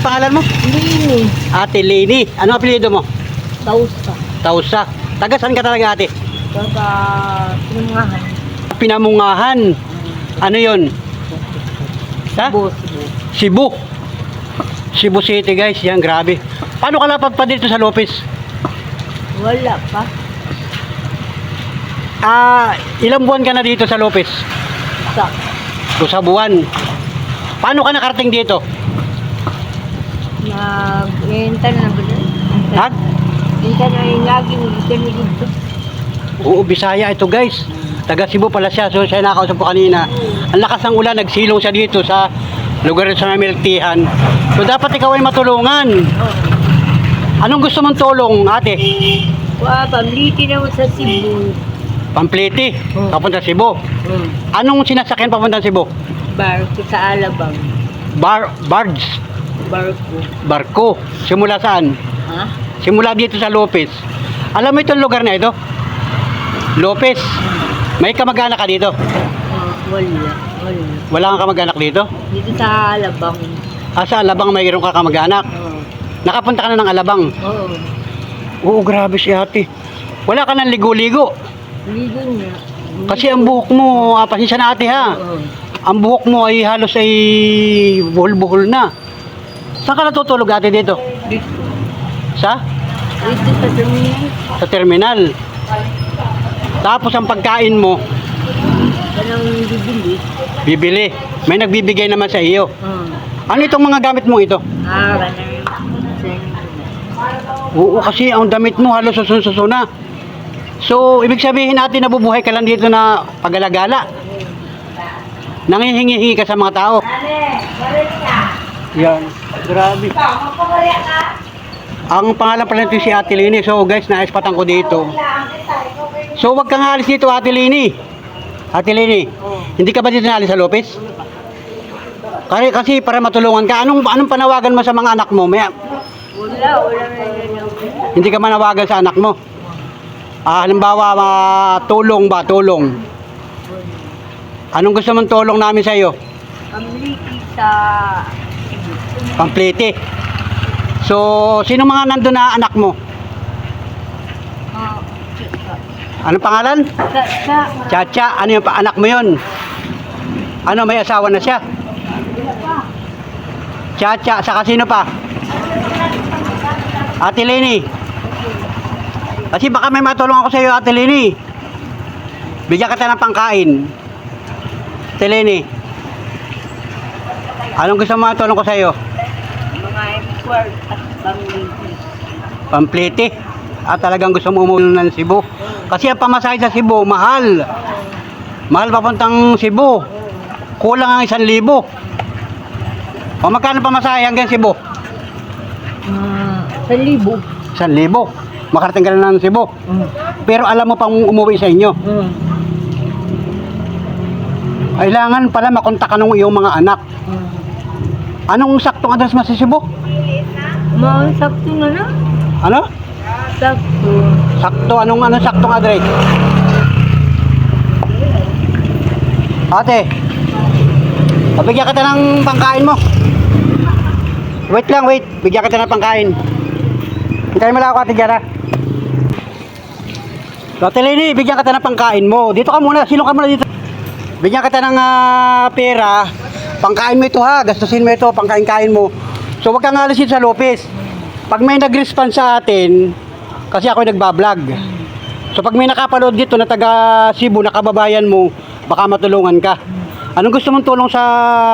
ang pangalan mo? Lini. Ate Lini. Ano apelyido mo? Tausa. Tausa. Taga saan ka talaga ate? Baka sinungahan. Pinamungahan. Ano yon? Ha? Boss. Cebu. Cebu City guys. Yan, grabe. Paano ka lapag pa dito sa Lopez? Wala pa. Ah, ilang buwan ka na dito sa Lopez? Sa. O sa buwan. Paano ka nakarating dito? Nag-enta na ba doon? Ha? Enta na yung laging ito na dito. Oo, Bisaya ito guys. Taga Cebu pala siya. So siya nakausap ko kanina. Ang lakas ng ulan, nagsilong siya dito sa lugar sa Miltihan. So dapat ikaw ay matulungan. Anong gusto mong tulong, ate? Wa, pamliti na mo sa Cebu. Pamplete, Oo. papunta Cebu. Hmm. Anong sinasakyan papunta Cebu? Barko sa Alabang. Bar, barge, Barko. barko. Simula saan? Ha? Simula dito sa Lopez. Alam mo itong lugar na ito? Lopez. May kamag-anak ka dito? Oh, wala. Wala. Wala kang kamag-anak dito? Dito sa Alabang. Ah, sa Alabang mayroon ka kamag-anak. Oo. Nakapunta ka na ng Alabang. Oo. Oo, grabe si ate. Wala ka nang ligo-ligo. Ligo na. Kasi ang buhok mo, ah, pasensya na ate ha. Oo. Ang buhok mo ay halos ay buhol-buhol na. Saan ka natutulog ate dito? Dito. Sa? Dito sa terminal. Sa terminal. Tapos ang pagkain mo, Kanang bibili. bibili. May nagbibigay naman sa iyo. Oo. Ano itong mga gamit mo ito? Ah, Oo, kasi ang damit mo halos susun na. So, ibig sabihin natin nabubuhay ka lang dito na pagalagala. Nangihingi ka sa mga tao. Yan. Grabe. Ang pangalan pala nito si Ate Lini. So guys, naispatan ko dito. So wag kang alis dito Ate Lini. Ate Lini, hindi ka ba dito naalis sa Lopez? Kasi, kasi para matulungan ka, anong, anong panawagan mo sa mga anak mo? May, Wala, wala hindi ka manawagan sa anak mo. Ah, halimbawa, tulong ba? Tulong. Anong gusto mong tulong namin sa iyo? Pamliti sa Pamplete. So, sino mga nandun na anak mo? Anong pangalan? Chacha, ano yung pa- anak mo yun? Ano, may asawa na siya? Chacha, sa sino pa? Ate Leni. Kasi baka may matulong ako sa iyo, Ate Leni. Bigyan kita ng pangkain. Ate Leni. Anong gusto mo matulong ko sa iyo? mga import at pamliti. Pamplete. At talagang gusto mo umuwi ng Cebu. Kasi ang pamasahe sa Cebu, mahal. Mahal papuntang Cebu. Kulang ang isang libo. O magkano pamasahe hanggang Cebu? Ah, sa libo. Isang libo. Makarating ka na ng Cebu. Mm. Pero alam mo pang umuwi sa inyo. Mm. Kailangan pala makontak ka ng iyong mga anak. Mm. Anong saktong address mo sa Cebu? Mga sakto na na. Ano? Sakto. Sakto, anong anong saktong address? Ate, pabigyan kita ng pangkain mo. Wait lang, wait. Bigyan kita ng pangkain. Hintayin mo lang ako, Ate Jara. Ate Leni, bigyan kita ng pangkain mo. Dito ka muna, silong ka muna dito. Bigyan kita ng ah, pera. Pangkain mo ito ha, gastusin mo ito, pangkain-kain mo. So, wag kang alis dito sa Lopez. Pag may nag-response sa atin, kasi ako nagbablog. So pag may nakapanood dito na taga Cebu, nakababayan mo, baka matulungan ka. Anong gusto mong tulong sa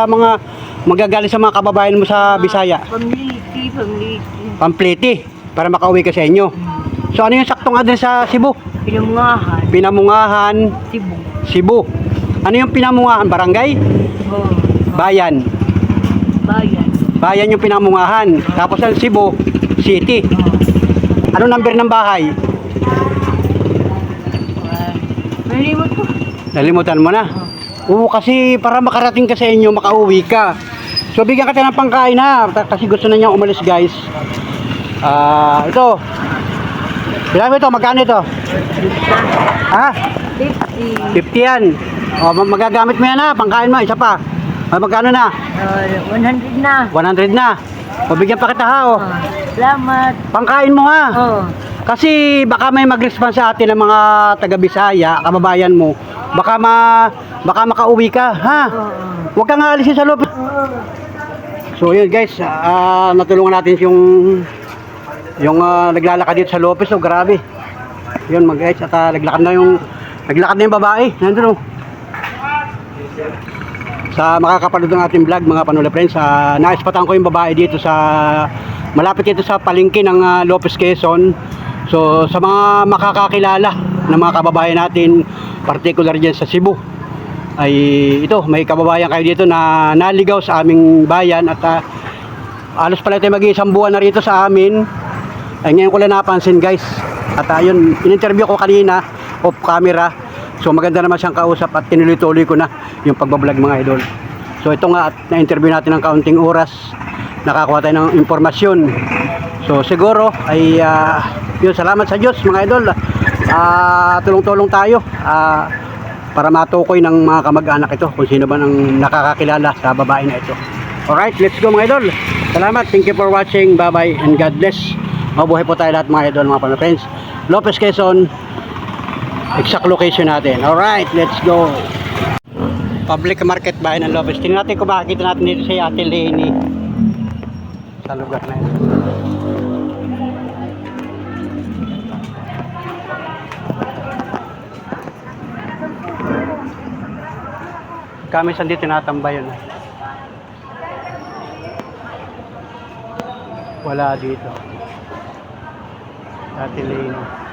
mga magagaling sa mga kababayan mo sa Bisaya? Pamliti, pamliti. Pamplete, para makauwi ka sa inyo. So ano yung saktong address sa Cebu? Pinamungahan. Pinamungahan, Cebu. Cebu. Ano yung pinamungahan? Barangay? Oh. Bayan. Bayan. Bayan yung pinamungahan. Tapos ang Cebu, City. Ano number ng bahay? Ah, Nalimot ko. Nalimutan mo na. Oo, kasi para makarating ka sa inyo, makauwi ka. So, bigyan ka ng pangkain ha. Kasi gusto na niya umalis, guys. Ah, ito. Ilan ito? Magkano ito? Ha? 50. 50 yan. O, ma- magagamit mo yan ha. Pangkain mo, isa pa. Ah, magkano na? Uh, 100 na. 100 na. O bigyan pa kita ha. Oh. Salamat. Pangkain mo ha. Oh. Kasi baka may mag-response sa atin ng mga taga Bisaya, kababayan mo. Baka ma baka makauwi ka, ha? Oo. Huwag kang aalisin sa loob. So yun guys, ah, natulungan natin yung yung ah, naglalakad dito sa Lopez, oh grabe. Yun mga guys, at ah, naglakad na yung naglakad na yung babae. Nandun oh. Sa makakapanood ng ating vlog mga panula friends, uh, naispatan ko yung babae dito sa malapit dito sa palengke ng ah, Lopez Quezon. So sa mga makakakilala ng mga kababayan natin, particular dyan sa Cebu, ay ito, may kababayan kayo dito na naligaw sa aming bayan at ah, alos pala tayo mag-iisang buwan na rito sa amin. Ay ngayon ko lang napansin guys. At ayun, in-interview ko kanina off camera. So maganda naman siyang kausap at tinuloy-tuloy ko na yung pagbablog mga idol. So ito nga at na-interview natin ng kaunting oras. Nakakuha tayo ng impormasyon. So siguro ay ah, yun salamat sa Diyos mga idol. Ah, tulong-tulong tayo. Ah, para matukoy ng mga kamag-anak ito kung sino ba nang nakakakilala sa babae na ito. Alright, let's go mga idol. Salamat, thank you for watching. Bye-bye and God bless. Mabuhay po tayo lahat mga idol, mga friends. Lopez Quezon, exact location natin. Alright, let's go. Public market bahay ng Lopez. Tingnan natin kung makikita natin dito si Ate Lenny sa lugar na ito. Kami saan dito tinatambay yun. Wala dito. Ate Lenny.